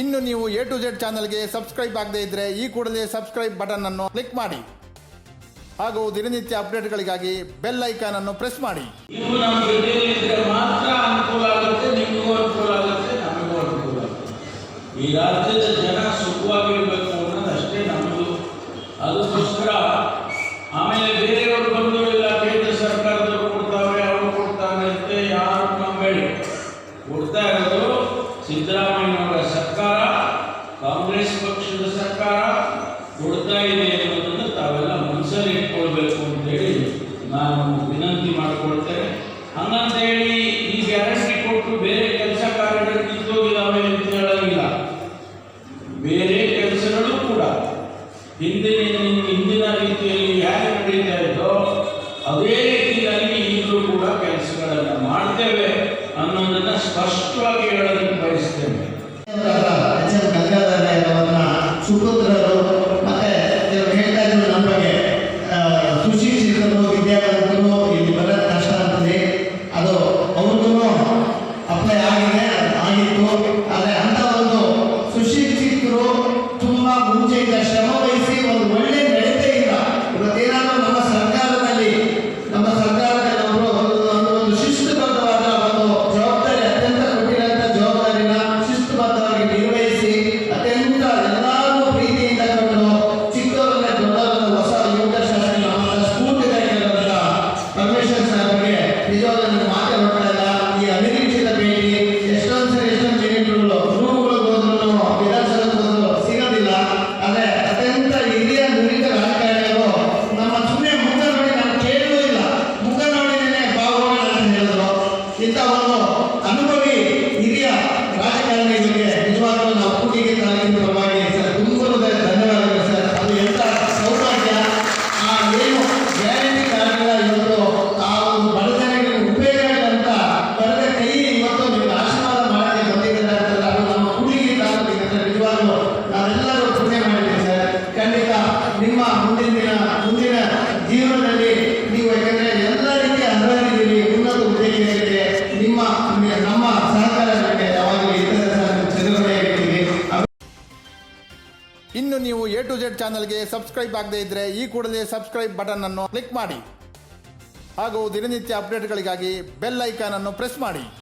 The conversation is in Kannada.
ಇನ್ನು ನೀವು ಎ ಟು ಜೆಡ್ ಚಾನಲ್ಗೆ ಸಬ್ಸ್ಕ್ರೈಬ್ ಆಗದೇ ಇದ್ರೆ ಈ ಕೂಡಲೇ ಸಬ್ಸ್ಕ್ರೈಬ್ ಬಟನ್ ಅನ್ನು ಕ್ಲಿಕ್ ಮಾಡಿ. ಹಾಗೂ ದಿನನಿತ್ಯ ಅಪ್ಡೇಟ್ಗಳಿಗಾಗಿ ಬೆಲ್ ಐಕಾನ್ ಅನ್ನು ಪ್ರೆಸ್ ಮಾಡಿ. ಈ ರಾಜ್ಯದ ಜನ ಸುಖವಾಗಿರ್ಬೇಕು ಅನ್ನೋದು ಅಷ್ಟೇ ನಮ್ಮದು. ಅದಕ್ಕೋಸ್ಕರ ಆಮೇಲೆ ಬೇರೆಯವರು ಬಂದು ಇಲ್ಲ ಕೇಂದ್ರ ಸರ್ಕಾರದವರು ಕೊಡ್ತಾವೆ ಅವರು ಕೊಡ್ತಾರೆ ಅಂತ ಯಾರು ನಂಬೇಡಿ ಕೊಡ್ತಾ ಇರೋದು ಸಿದ್ದರಾಮಯ್ಯನವರ ಸರ್ಕಾರ ಕಾಂಗ್ರೆಸ್ ಪಕ್ಷದ ಸರ್ಕಾರ ಕೊಡ್ತಾ ಇದೆ ಅನ್ನೋದನ್ನು ತಾವೆಲ್ಲ ಮನಸ್ಸಲ್ಲಿ ಇಟ್ಕೊಳ್ಬೇಕು ಅಂತೇಳಿ ನಾನು ವಿನಂತಿ ಮಾಡಿಕೊಳ್ತೇನೆ. ಹಂಗಂತೇಳಿ ಈ ಗ್ಯಾರಂಟಿ ಕೊಟ್ಟು ಬೇರೆ ಕೆಲಸ ಕಾರ್ಯಗಳು ನಿಂತೋಗಿದ್ದಾವೆ ಅಂತ ಹೇಳೋಂಗಿಲ್ಲ. ಬೇರೆ ಕೆಲಸಗಳು ಕೂಡ. ಹಿಂದಿನ ಹಿಂದಿನ ರೀತಿಯಲ್ಲಿ ಯಾರು ನಡೀತಾ ಇದ್ದೋ ಅದೇ ರೀತಿಯಲ್ಲಿ ಈಗಲೂ ಕೂಡ ಕೆಲಸಗಳನ್ನು ಮಾಡ್ತೇವೆ ಅನ್ನೋದನ್ನು ಸ್ಪಷ್ಟವಾಗಿ ಹೇಳೋದಕ್ಕೆ ಬಯಸ್ತೇನೆ. ನಿಜವಾಗ್ಲೂ ನಾವೆಲ್ಲರೂ ಪುಣ್ಯ ಮಾಡಿದ್ದೀವಿ ಸರ್. ಖಂಡಿತ ನಿಮ್ಮ ಮುಂದಿನ ದಿನ, ಮುಂದಿನ ಜೀವನದಲ್ಲಿ ನೀವು ಯಾಕಂದ್ರೆ ಎಲ್ಲ ರೀತಿಯ ಅರ್ಹರಿದ್ದೀರಿ ಉನ್ನತ ಉದ್ದೇಶಗಳಿಗೆ ನಿಮ್ಮ, ನಮ್ಮ ಸಹಕಾರ ಬಗ್ಗೆ ಯಾವಾಗಲೂ ಇತರ ಚದುರುಗಡೆ ಇರ್ತೀವಿ. ಇನ್ನು ನೀವು ಎ ಟು ಜೆಡ್ ಚಾನಲ್ಗೆ ಸಬ್ಸ್ಕ್ರೈಬ್ ಆಗದೇ ಇದ್ದರೆ ಈ ಕೂಡಲೇ ಸಬ್ಸ್ಕ್ರೈಬ್ ಬಟನ್ ಅನ್ನು ಕ್ಲಿಕ್ ಮಾಡಿ. ಹಾಗೂ ದಿನನಿತ್ಯ ಅಪ್ಡೇಟ್ಗಳಿಗಾಗಿ ಬೆಲ್ ಐಕಾನ್ ಅನ್ನು ಪ್ರೆಸ್ ಮಾಡಿ.